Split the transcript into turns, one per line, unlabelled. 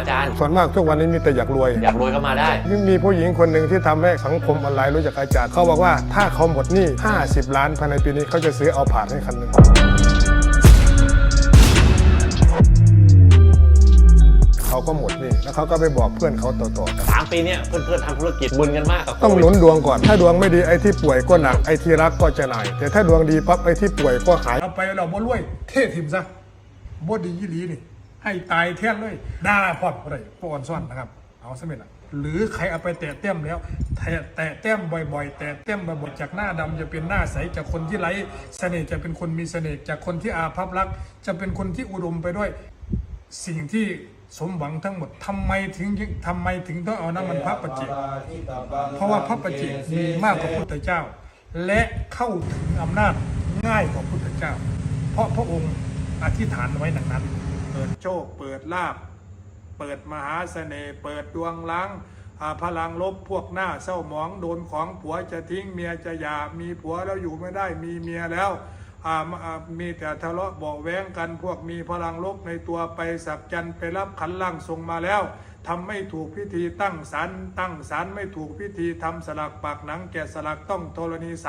อาจารย์
ส่วนมากทุกวันนี้มีแต่อยากรวย
อยากรวยก็มาได้
มีผู้หญิงคนหนึ่งที่ทำให้สังคมออนไลน์รู้จักอาจารย์ เขาบอกว่าถ้าเขาหมดหนี้ 50 ล้านภายในปีนี้เขาจะซื้อเอาผ่านให้คันหนึ่งเขาก็หมดหนี้แล้วเขาก็ไปบอกเพื่อนเขาต่อๆกัน
สามปีเนี้ยเพื่อนๆทำธุรกิจบุญกันมากกับ
ต้อง
โค
ห
วิ
นุนดวงก่อน ถ้าดวงไม่ดีไอ้ที่ป่วยก็หนักไอ้ที่รักก็จะหนายแต่ถ้าดวงดีปั๊บไอ้ที่ป่วยก็หายเอาไปเราบ่รวย เทถิ่มซะบ่ดียี่หลีนี่ ให้ตายแท้เลยด่าพอดอะไรพวกอ่อนซ่อนนะครับ เอาสมิธอะหรือใครเอาไปแตะเต้มแล้ว แตะแตะเต้มบ่อยๆ แตะเต้มบ่อยๆจากหน้าดำจะเป็นหน้าใสจากคนที่ไร้เสน่ห์จะเป็นคนมีเสน่ห์จากคนที่อาภัพรักจะเป็นคนที่อุดมไปด้วย สิ่งที่สมหวังทั้งหมดทำไมถึงทำไมถึงต้องเอาน้ำมันพระประจิเพราะว่าพระประจิมีมากกว่าพุทธเจ้า และเข้าถึงอำนาจง่ายกว่าพุทธเจ้า เพราะพระองค์อธิษฐานไว้ดังนั้น เปิดโชค เปิดลาบ เปิดมหาเสน่ห์เปิดดวงล้างพลังลบพวกหน้าเศร้าหมองโดนของผัวจะทิ้งเมียจะหย่ามีผัวแล้วอยู่ไม่ได้มีเมียแล้วมีแต่ทะเลาะบาะแว้งกันพวกมีพลังลบในตัวไปสักจันไปรับขันล่างทรงมาแล้วทำไม่ถูกพิธีตั้งศาลตั้งศาลไม่ถูกพิธีทำสลักปากหนังแกะสลักต้องธรณีสา